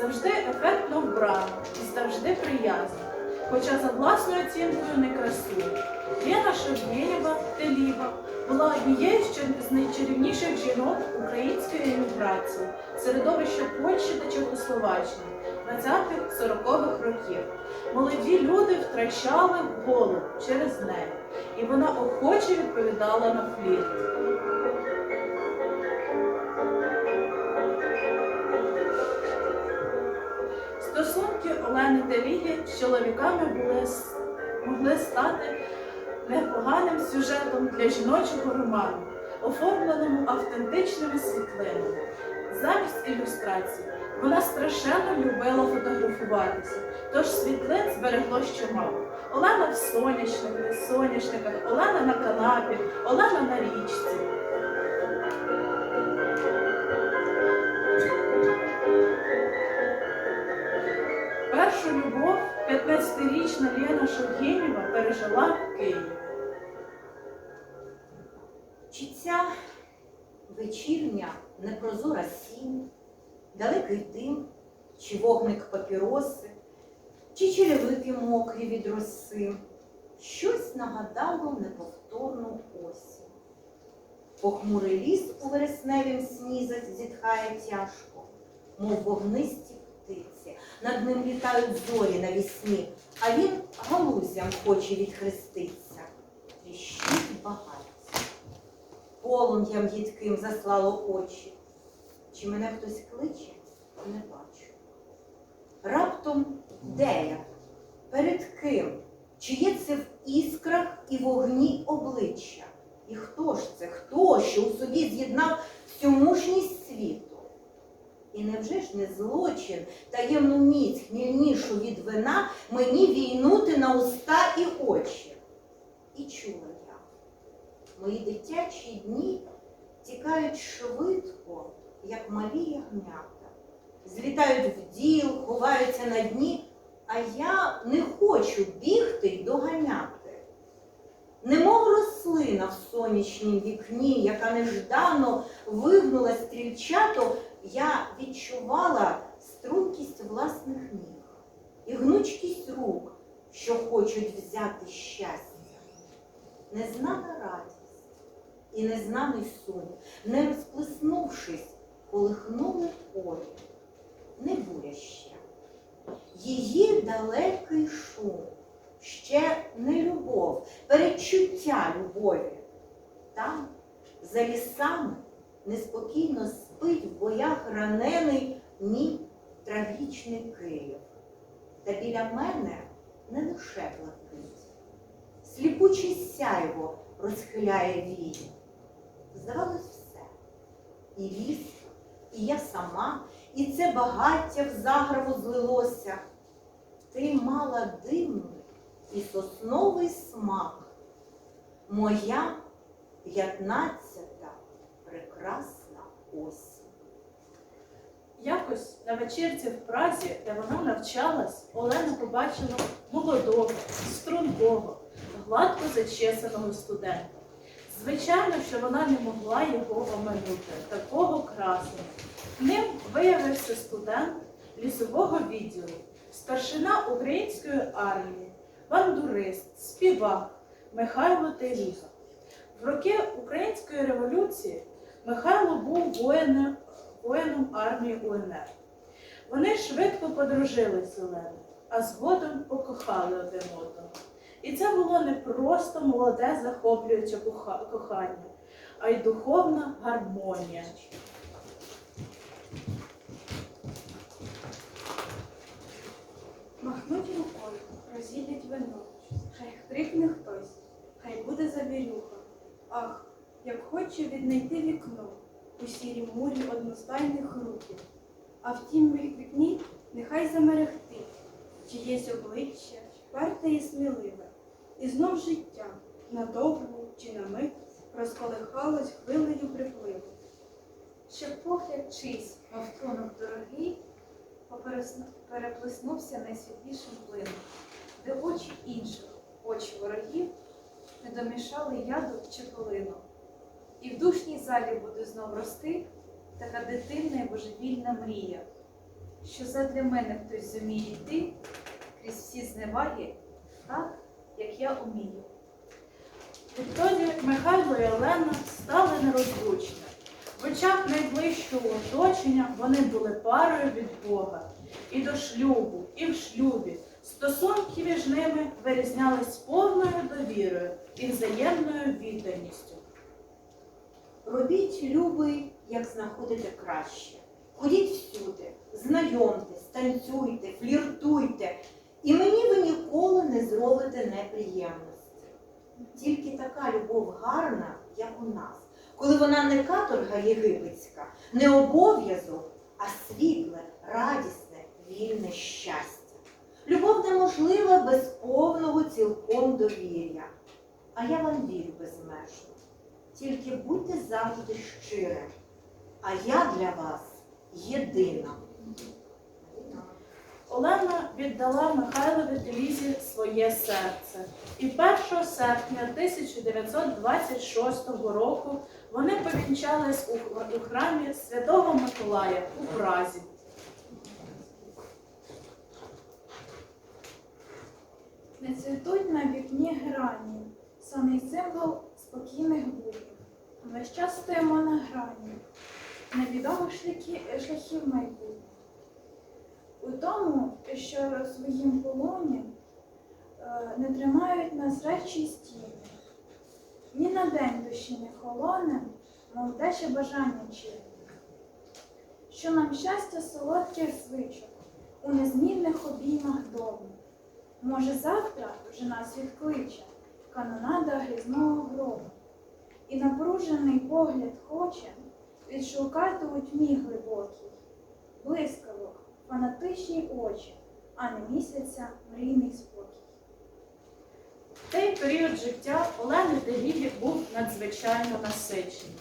завжди ефектно вбрана і завжди приязна, хоча за власною оцінкою не красує. Лена Шевєєва Теліва була однією з найчарівніших жінок української еміграції, середовища Польщі та Чехословаччини 20-40-х років. Молоді люди втрачали голову через неї, і вона охоче відповідала на флірт. Олени та Лілі з чоловіками були, могли стати непоганим сюжетом для жіночого роману, оформленому автентичними світлинами. Замість ілюстрацій вона страшенно любила фотографуватися, тож світлин зберегло чимало. Олена в соняшниках, соняшниках, Олена на канапі, Олена на річці. 15-річна Лена Шовгєнєва пережила в Києві. Чи ця вечірня непрозора сінь, далекий дим, чи вогник папіроси, чи черевики мокрі від роси, щось нагадало неповторну осінь. Похмурий ліс у вересневім сні зітхає тяжко, мов вогнисті птиці. Над ним літають зорі навісні, а він галузям хоче відхреститься. Тріщить багаття полум'ям їдким заслало очі. Чи мене хтось кличе, не бачу. Раптом де я? Перед ким? Чи це в іскрах і вогні обличчя? І хто ж це? Хто, що у собі з'єднав всю мужність світу? І невже ж не злочин, таємну міць, хмільнішу від вина, мені війнути на уста і очі? І чула я. Мої дитячі дні тікають швидко, як малі ягнята. Злітають в діл, ховаються на дні, а я не хочу бігти й доганяти. Немов рослина в сонячнім вікні, яка неждано вигнула стрільчато, я відчувала стрункість власних ніг і гнучкість рук, що хочуть взяти щастя незнана радість і незнаний сум, не розплеснувшись, колихнули полі, не буря. Її далекий шум, ще не любов, перечуття любові. Там, за лісами, неспокійно спить в боях ранений мій трагічний Київ. Та біля мене не лише блакить сліпуче сяйво розхиляє вії. Здавалось все. І ліс, і я сама, і це багаття в заграву злилося. Ти мала дивний і сосновий смак. Моя п'ятнадцята прекрасна осінь. Якось на вечірці в Празі, де вона навчалась, Олена побачила молодого, стрункого, гладко зачесаного студента. Звичайно, що вона не могла його оминути, такого красного. Ним виявився студент лісового відділу, старшина української армії, бандурист, співак Михайло Теліга. В роки Української революції Михайло був воїном, воїном армії УНР. Вони швидко подружились з Оленою, а згодом покохали один одного. І це було не просто молоде захоплююче кохання, а й духовна гармонія. Махнуть рукою, розілять вино, хай крикне хтось, хай буде завірюха. Ах, хоче віднайти вікно у сірім мурі одностайних рухів. А в тім вікні нехай замерехтить чиєсь обличчя, вперте і сміливе, і знов життя надовго чи на мить розколихалось хвилею припливу. Щоб погляд чийсь, мов тронув дорогий, переплеснувся найсвітлішим плином, де очі інших, очі ворогів, не домішали яду чи полину. Залі буде знов рости така дитинна і божевільна мрія. що задля мене хтось зуміє йти крізь всі зневаги, так, як я умію. Відтоді Михайло і Олена стали нерозлучними. В очах найближчого оточення вони були парою від Бога. І до шлюбу, і в шлюбі стосунки між ними вирізнялись повною довірою і взаємною відданістю. Робіть, любий, як знаходите краще. Ходіть всюди, знайомтесь, танцюйте, фліртуйте, і мені ви ніколи не зробите неприємності. Тільки така любов гарна, як у нас, коли вона не каторга єгипетська, не обов'язок, а світле, радісне, вільне щастя. Любов неможлива без повного цілком довір'я. А я вам вірю безмежно. Тільки будьте завжди щирим, а я для вас єдина. Олена віддала Михайлові Телізі своє серце. І 1 серпня 1926 року вони повінчались у, храмі Святого Миколая у Празі. Не цвітуть на вікні грані, самий символ спокійних буднів. Весь час стоїмо на грані, невідомих шляхів майбутніх. У тому, що своїм полоні е, не тримають нас речі стіни. Ні на день душі не холоне, мов дече бажання чинне. Що нам щастя солодких звичок у незмінних обіймах дому. Може, завтра вже нас відкличе канонада грізного грому. І напружений погляд хоче відшукати у тьмі глибокій, блискавок, фанатичні очі, а не місяця мрійний спокій. В цей період життя Олени Теліві був надзвичайно насичений.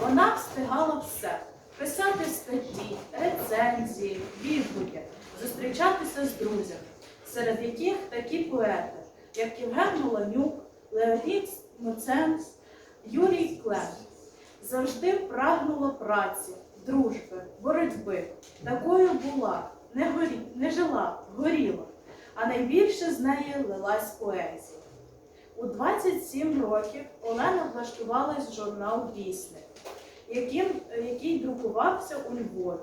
Вона встигала все писати статті, рецензії, відгуки, зустрічатися з друзями, серед яких такі поети, як Євген Молонюк, Леонід Моценс, Юрій Клем. Завжди прагнула праці, дружби, боротьби. Такою була, не, горі, не жила, горіла, а найбільше з неї лилась поезія. У 27 років Олена влаштувалась в журнал Вісник, яким, який друкувався у Львові,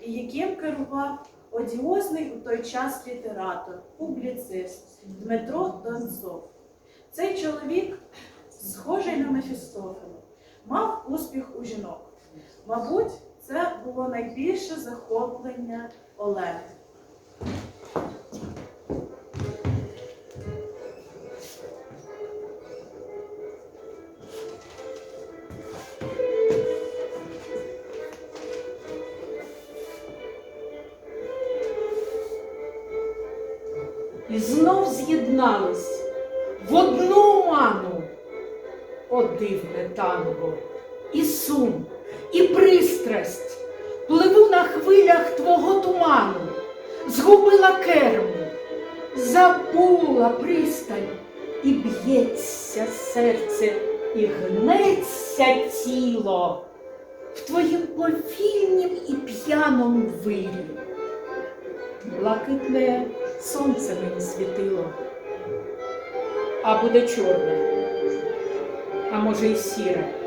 і яким керував одіозний у той час літератор, публіцист Дмитро Донцов. Цей чоловік, схожий на Мефістофеля, мав успіх у жінок. Мабуть, це було найбільше захоплення Олени. Сум, і пристрасть пливу на хвилях твого туману, згубила керму, забула пристань, і б'ється серце, і гнеться тіло в твоїм повільнім і п'яному вирі. Блакитне сонце мені світило, а буде чорне, а може й сіре.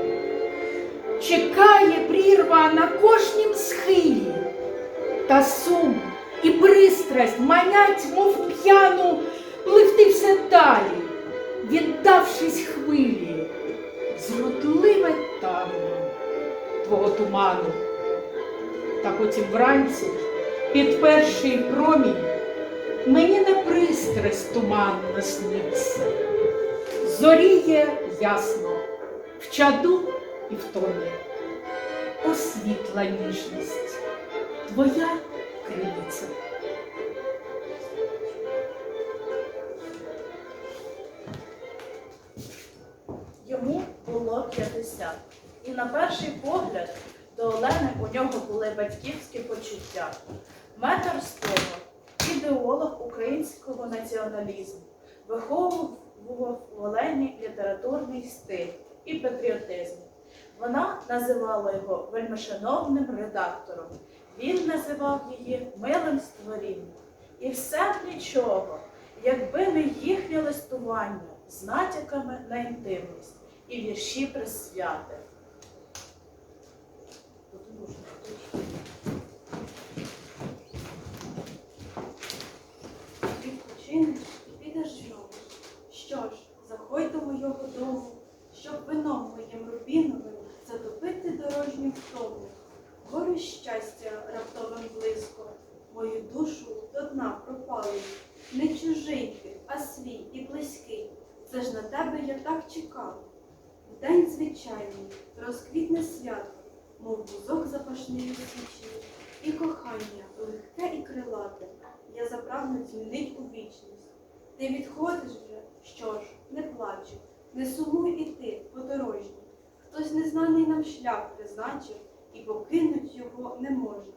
Чекає прірва на кожнім схилі, та сум і пристрасть манять, мов п'яну, пливти все далі, віддавшись хвилі, зродливе танго твого туману. Та потім вранці під перший промінь мені на пристрасть туманно сниться. Зоріє ясно в чаду і в тоні. О, світла ніжність, твоя криниця. Йому було 50. І на перший погляд до Олени у нього були батьківські почуття. Метр Стога, ідеолог українського націоналізму, виховував в Олені літературний стиль і патріотизм. Вона називала його вельмишановним редактором. Він називав її милим створінням. І все б нічого, якби не їхнє листування з натяками на інтимність і вірші присвяти. Відпочинеш і підеш знову. Що ж, заходь до мого дому, щоб вином моїм рубіновим дорожню втому. Горе щастя раптовим близько, мою душу до дна пропали. Не чужий ти, а свій і близький. Це ж на тебе я так чекав. В день звичайний розквітне свято, мов бузок запашний у і кохання легке і крилате, я запрагну змінить у вічність. Ти відходиш вже, що ж, не плачу, не сумуй і ти, подорожній. Хтось незнаний нам шлях призначив, і покинуть його не можна.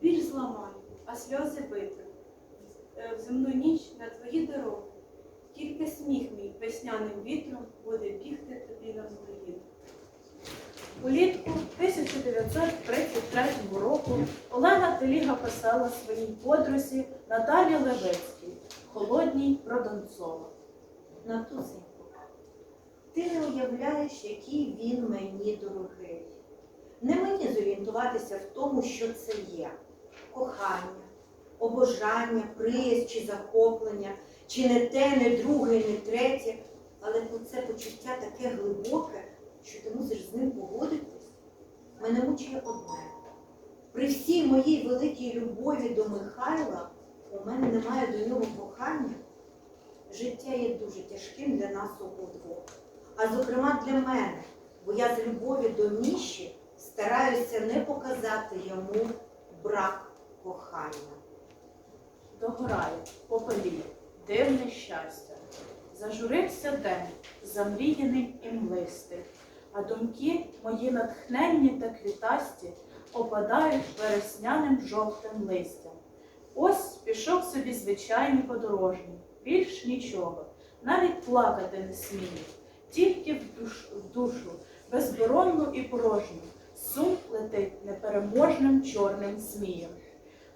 Біль зламаю, а сльози витру. Е, В земну ніч на твої дороги. Тільки сміх мій весняним вітром буде бігти тобі на злоїд. Улітку 1933 року Олена Теліга писала своїй подрузі Наталі Левицькій, холодній про Донцова. Ти не уявляєш, який він мені дорогий. Не мені зорієнтуватися в тому, що це є кохання, обожання, приязнь чи захоплення, чи не те, не друге, не третє, але це почуття таке глибоке, що ти мусиш з ним погодитись. Мене мучає одне. При всій моїй великій любові до Михайла у мене немає до нього кохання. Життя є дуже тяжким для нас обидвох. А зокрема для мене, бо я з любові до Міші стараюся не показати йому брак кохання. Догорає, попеліє, дивне щастя. Зажурився день, замріяний і млистий, а думки мої натхненні та квітасті опадають вересняним жовтим листям. Ось пішов собі звичайний подорожній, більш нічого, навіть плакати не сміє, тільки в, душ, в душу, безборонну і порожню, сум летить непереможним чорним змієм.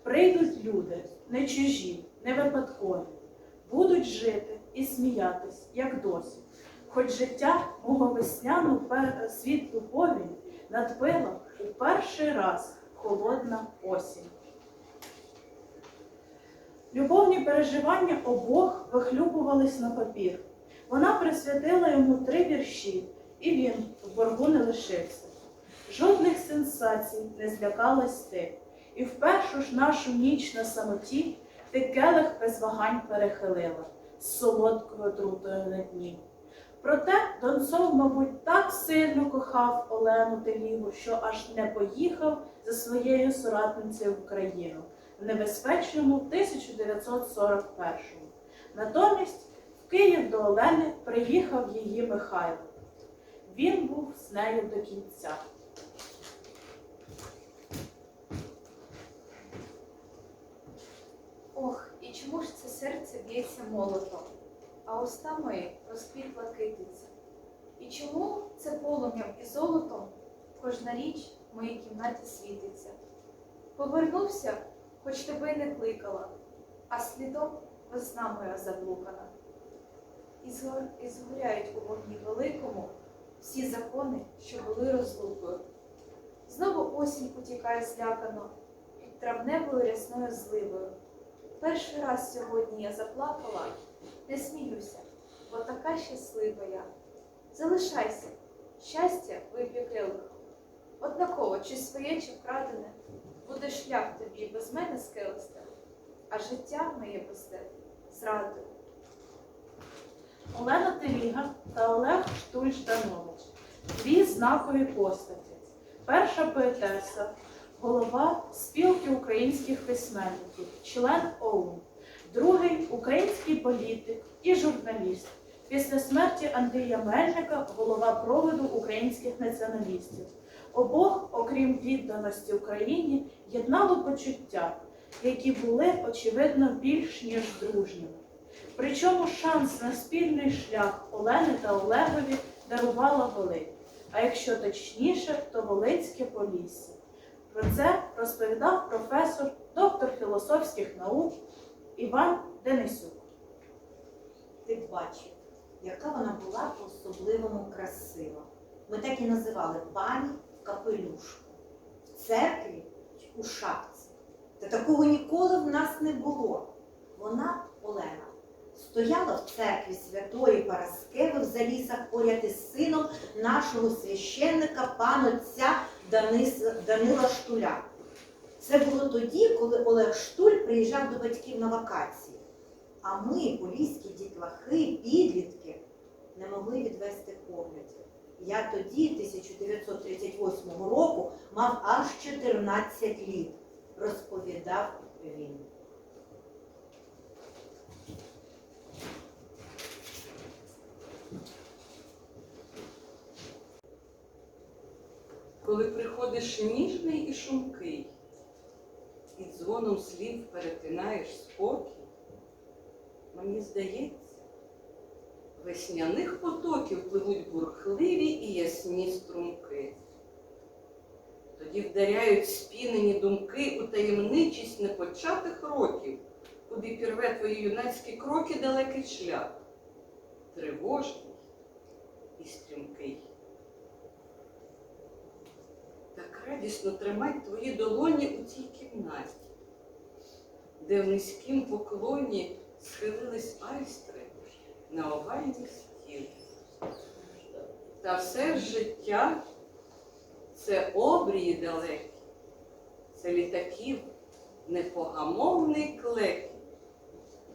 Прийдуть люди, не чужі, не випадкові, будуть жити і сміятись, як досі. Хоч життя мого весняну світлу повінь надбила у перший раз холодна осінь. Любовні переживання обох вихлюбувались на папір. Вона присвятила йому три вірші, і він в боргу не лишився. Жодних сенсацій не злякалась ти. І в першу ж нашу ніч на самоті ти келих без вагань перехилила з солодкою отрутою на дні. Проте Донцов, мабуть, так сильно кохав Олену Телігу, що аж не поїхав за своєю соратницею в Україну в небезпечному 1941-му. Натомість Київ до Олени приїхав її Михайло. Він був з нею до кінця. Ох, і чому ж це серце б'ється молотом, а устами розквітла китиця? І чому це полум'ям і золотом кожна річ в моїй кімнаті світиться? Повернувся, хоч тебе й не кликала, а слідом весна моя заблукана. І згор- і згоряють у вогні великому всі закони, що були розлукою. Знову осінь утікає злякано під травневою рясною зливою. Перший раз сьогодні я заплакала, не сміюся, бо така щаслива я. Залишайся, щастя вип'є келих. Однаково, чи своє, чи вкрадене, буде шлях тобі без мене скелестим, а життя моє без тебе зрадою. Олена Теліга та Олег Штуль-Жданович – дві знакові постаті. Перша поетеса, голова спілки українських письменників, член ОУН. Другий український політик і журналіст. Після смерті Андрія Мельника голова проводу українських націоналістів. Обох, окрім відданості Україні, єднало почуття, які були, очевидно, більш ніж дружніми. Причому шанс на спільний шлях Олени та Олегові дарувала Волинь, а якщо точніше, то Волинське Полісся. Про це розповідав професор, доктор філософських наук Іван Денисюк. Ти бачив, яка вона була по-особливому красива. Ми так і називали пані капелюшку. В церкві у шапці. Та такого ніколи в нас не було. Вона, Олена, стояла в церкві святої Параскеви в залісах поряд із сином нашого священника панотця Данила Штуля. Це було тоді, коли Олег Штуль приїжджав до батьків на вакації. А ми, поліські дітлахи, підлітки, не могли відвести поглядів. Я тоді, 1938 року, мав аж 14 літ, розповідав він. Коли приходиш ніжний і шумкий, і дзвоном слів перетинаєш спокій, мені здається, весняних потоків пливуть бурхливі і ясні струмки. Тоді вдаряють спінені думки у таємничість непочатих років, куди пірве твої юнацькі кроки далекий шлях, тривожний і стрімкий. Так радісно тримать твої долоні у цій кімнаті, де в низькім поклоні схилились айстри на овальний стіл. Та все життя це обрії далекі, це літаків непогамовний клекіт,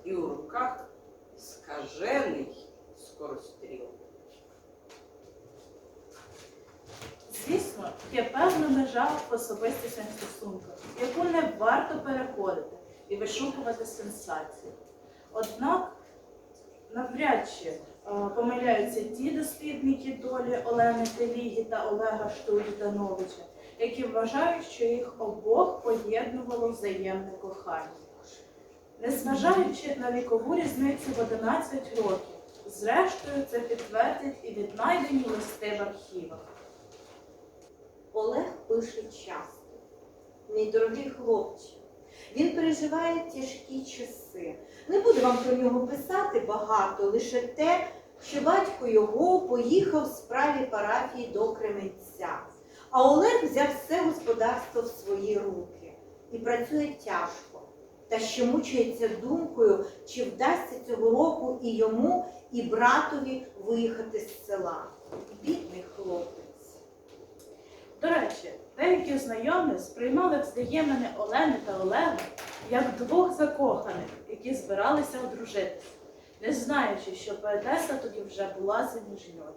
і у руках скажений скоростріл. Звісно, є певна межа в особистісних стосунках, яку не варто переходити і вишукувати сенсації. Однак навряд чи е, помиляються ті дослідники долі Олени Телігі та Олега Штурітановича, які вважають, що їх обох поєднувало взаємне кохання. Незважаючи на вікову різницю в 11 років, зрештою це підтвердять і віднайдені листи в архівах. Олег пише часто. Мій дорогий хлопче, він переживає тяжкі часи. Не буду вам про нього писати багато, лише те, що батько його поїхав з справі парафії до Кременця. А Олег взяв все господарство в свої руки і працює тяжко. Та ще мучається думкою, чи вдасться цього року і йому, і братові виїхати з села. Бідний хлопець. До речі, деякі знайомі сприймали взаємини Олени та Олега як двох закоханих, які збиралися одружитися, не знаючи, що поетеса тоді вже була заміжньою.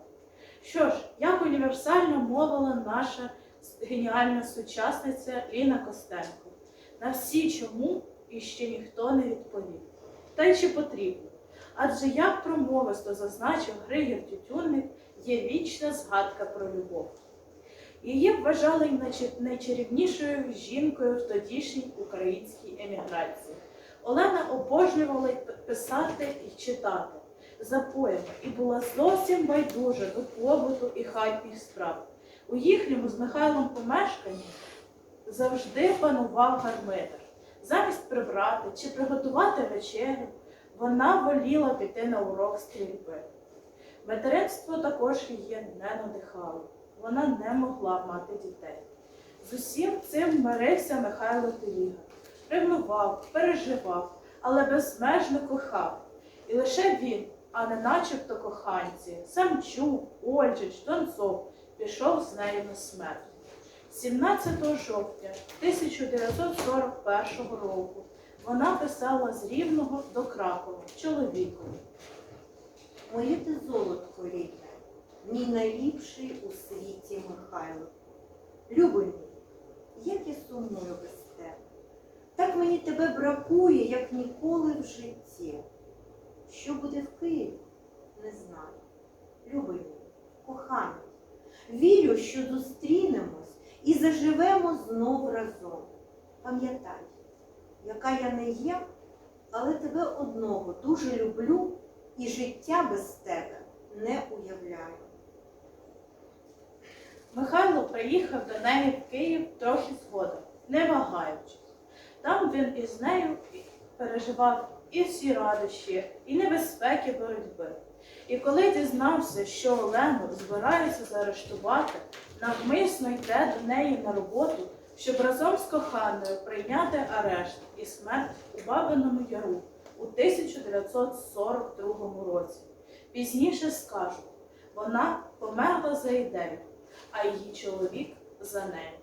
Що ж, як універсально мовила наша геніальна сучасниця Ліна Костенко, на всі чому іще ніхто не відповів. Та й чи потрібно? Адже як промовисто зазначив Григір Тютюнник, є вічна згадка про любов. Її вважали найчарівнішою жінкою в тодішній українській еміграції. Олена обожнювала писати і читати за поями і була зовсім байдужа до побуту і хатніх справ. У їхньому з Михайлом помешканні завжди панував гармидер. Замість прибрати чи приготувати вечерю, вона воліла піти на урок стрільби. Материнство також її не надихало. Вона не могла мати дітей. З усім цим мирився Михайло Теліга. Ревнував, переживав, але безмежно кохав. І лише він, а не начебто коханці, Самчук, Ольжич, Донцов, пішов з нею на смерть. 17 жовтня 1941 року вона писала з Рівного до Кракова чоловікові. Моє ти золотко рідне, мій найліпший у світі Михайло. Любий мій, як я сумую без тебе. Так мені тебе бракує, як ніколи в житті. Що буде в Києві, не знаю. Любий мій, коханий, вірю, що зустрінемось і заживемо знов разом. Пам'ятай, яка я не є, але тебе одного дуже люблю і життя без тебе не уявляю. Михайло приїхав до неї в Київ трохи згодом, не вагаючись. Там він із нею переживав і всі радощі, і небезпеки боротьби. І коли дізнався, що Олену збираються заарештувати, навмисно йде до неї на роботу, щоб разом з коханою прийняти арешт і смерть у Бабиному Яру у 1942 році. Пізніше скажуть, вона померла за ідею, а її чоловік за нею.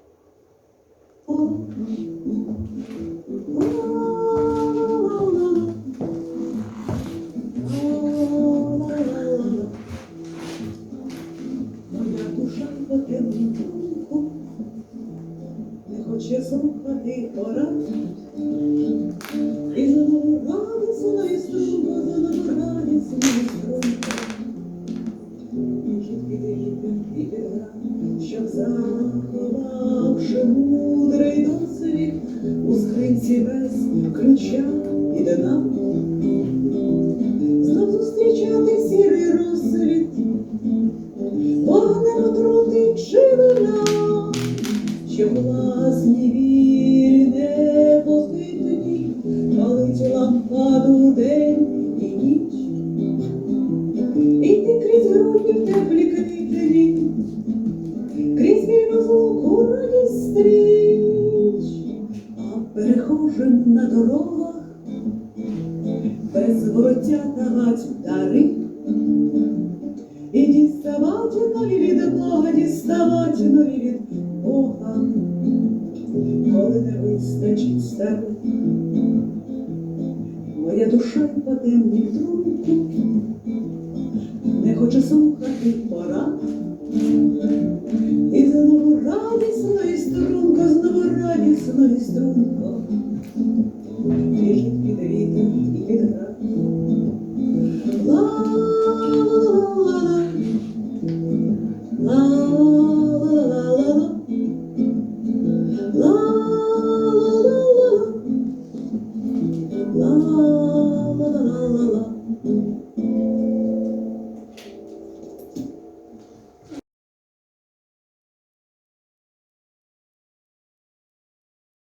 Моя душа по темному не хоче слухати пора. Моя душа по темній трубку, не хоче слухати пора. І знову радісно і струнко, знову радісно і струнко.